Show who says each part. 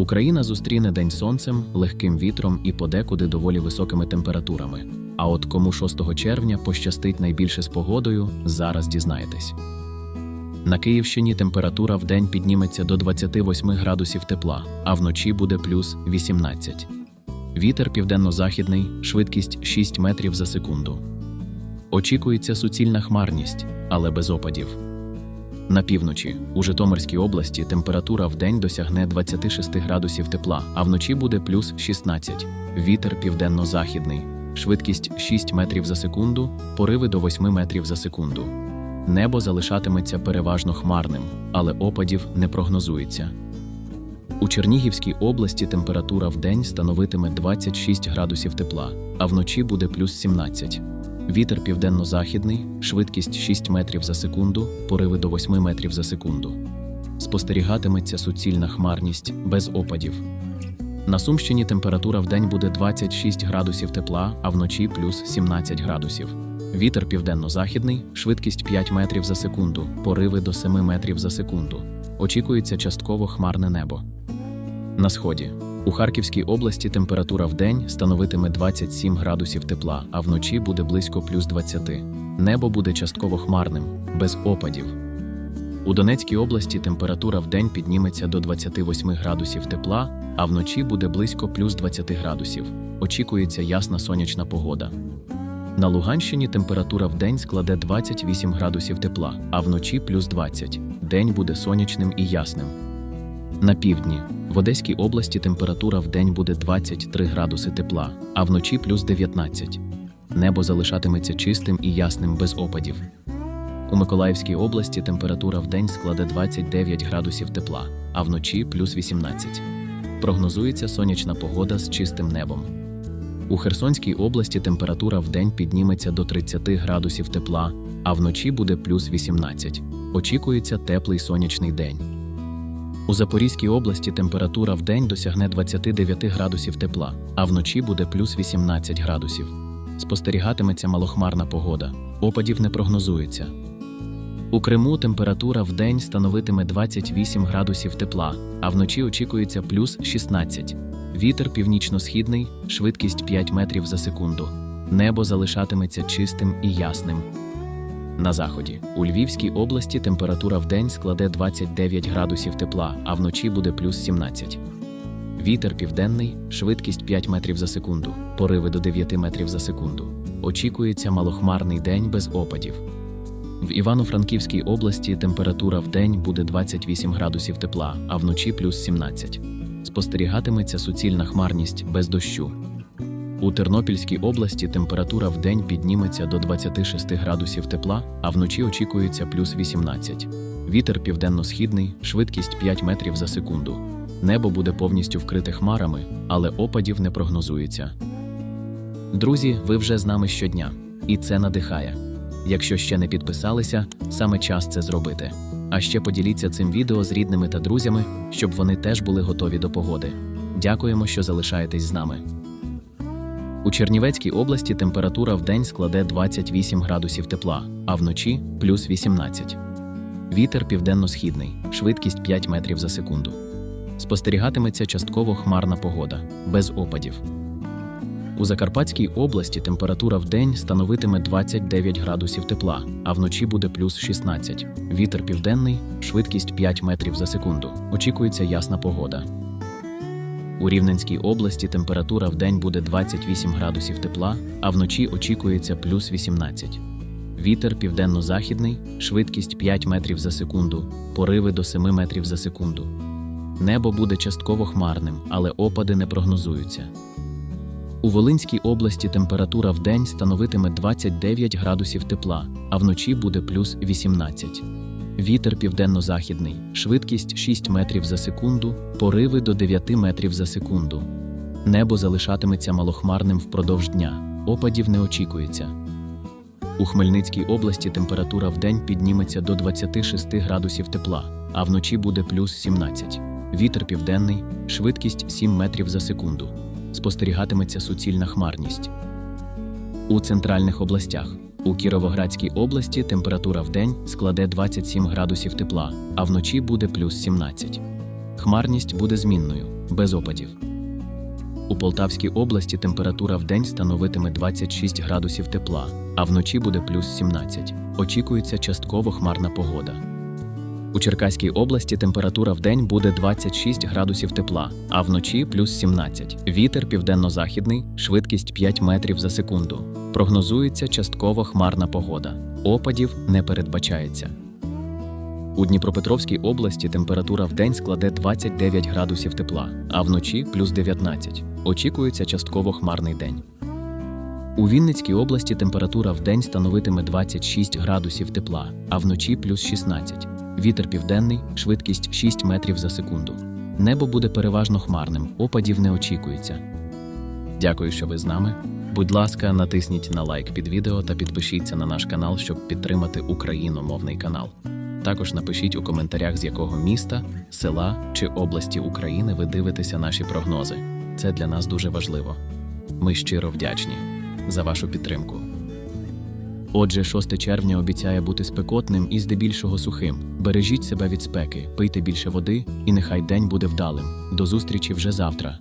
Speaker 1: Україна зустріне день сонцем, легким вітром і подекуди доволі високими температурами. А от кому 6 червня пощастить найбільше з погодою, зараз дізнаєтесь. На Київщині температура в день підніметься до 28 градусів тепла, а вночі буде плюс 18. Вітер південно-західний, швидкість 6 метрів за секунду. Очікується суцільна хмарність, але без опадів. На півночі у Житомирській області температура в день досягне 26 градусів тепла, а вночі буде плюс 16. Вітер південно-західний, швидкість 6 метрів за секунду, пориви до 8 метрів за секунду. Небо залишатиметься переважно хмарним, але опадів не прогнозується. У Чернігівській області температура в день становитиме 26 градусів тепла, а вночі буде плюс 17. Вітер південно-західний, швидкість 6 метрів за секунду, пориви до 8 метрів за секунду. Спостерігатиметься суцільна хмарність без опадів. На Сумщині температура в день буде 26 градусів тепла, а вночі плюс 17 градусів. Вітер південно-західний, швидкість 5 метрів за секунду, пориви до 7 метрів за секунду. Очікується частково хмарне небо. На сході. У Харківській області температура в день становитиме 27 градусів тепла, а вночі буде близько плюс 20. Небо буде частково хмарним, без опадів. У Донецькій області температура в день підніметься до 28 градусів тепла, а вночі буде близько плюс 20 градусів. Очікується ясна сонячна погода. На Луганщині температура в день складе 28 градусів тепла, а вночі плюс 20. День буде сонячним і ясним. На півдні в Одеській області температура в день буде 23 градуси тепла, а вночі плюс 19. Небо залишатиметься чистим і ясним без опадів. У Миколаївській області температура в день складе 29 градусів тепла, а вночі плюс 18. Прогнозується сонячна погода з чистим небом. У Херсонській області температура в день підніметься до 30 градусів тепла, а вночі буде плюс 18. Очікується теплий сонячний день. У Запорізькій області температура в день досягне 29 градусів тепла, а вночі буде плюс 18 градусів. Спостерігатиметься малохмарна погода, опадів не прогнозується. У Криму температура в день становитиме 28 градусів тепла, а вночі очікується плюс 16. Вітер північно-східний, швидкість 5 метрів за секунду. Небо залишатиметься чистим і ясним. На заході у Львівській області температура в день складе 29 градусів тепла, а вночі буде плюс 17. Вітер південний, швидкість 5 метрів за секунду, пориви до 9 метрів за секунду. Очікується малохмарний день без опадів. В Івано-Франківській області температура в день буде 28 градусів тепла, а вночі плюс 17. Спостерігатиметься суцільна хмарність без дощу. У Тернопільській області температура в день підніметься до 26 градусів тепла, а вночі очікується плюс 18. Вітер південно-східний, швидкість 5 метрів за секунду. Небо буде повністю вкрите хмарами, але опадів не прогнозується. Друзі, ви вже з нами щодня, і це надихає. Якщо ще не підписалися, саме час це зробити. А ще поділіться цим відео з рідними та друзями, щоб вони теж були готові до погоди. Дякуємо, що залишаєтесь з нами. У Чернівецькій області температура в день складе 28 градусів тепла, а вночі плюс 18. Вітер південно-східний, швидкість 5 метрів за секунду. Спостерігатиметься частково хмарна погода, без опадів. У Закарпатській області температура в день становитиме 29 градусів тепла, а вночі буде плюс 16. Вітер південний, швидкість 5 метрів за секунду. Очікується ясна погода. У Рівненській області температура в день буде 28 градусів тепла, а вночі очікується плюс 18. Вітер південно-західний, швидкість 5 метрів за секунду, пориви до 7 метрів за секунду. Небо буде частково хмарним, але опади не прогнозуються. У Волинській області температура в день становитиме 29 градусів тепла, а вночі буде плюс 18. Вітер південно-західний, швидкість 6 метрів за секунду, пориви до 9 метрів за секунду. Небо залишатиметься малохмарним впродовж дня, опадів не очікується. У Хмельницькій області температура в день підніметься до 26 градусів тепла, а вночі буде плюс 17. Вітер південний, швидкість 7 метрів за секунду. Спостерігатиметься суцільна хмарність. У центральних областях у Кіровоградській області температура в день складе 27 градусів тепла, а вночі буде плюс 17. Хмарність буде змінною, без опадів. У Полтавській області температура в день становитиме 26 градусів тепла, а вночі буде плюс 17. Очікується частково хмарна погода. У Черкаській області температура в день буде 26 градусів тепла, а вночі плюс 17. Вітер південно-західний, швидкість 5 метрів за секунду. Прогнозується частково хмарна погода. Опадів не передбачається. У Дніпропетровській області температура в день складе 29 градусів тепла, а вночі плюс 19. Очікується частково хмарний день. У Вінницькій області температура в день становитиме 26 градусів тепла, а вночі плюс 16. Вітер південний, швидкість 6 метрів за секунду. Небо буде переважно хмарним, опадів не очікується. Дякую, що ви з нами. Будь ласка, натисніть на лайк під відео та підпишіться на наш канал, щоб підтримати україномовний канал. Також напишіть у коментарях, з якого міста, села чи області України ви дивитеся наші прогнози. Це для нас дуже важливо. Ми щиро вдячні за вашу підтримку. Отже, 6 червня обіцяє бути спекотним і здебільшого сухим. Бережіть себе від спеки, пийте більше води, і нехай день буде вдалим. До зустрічі вже завтра.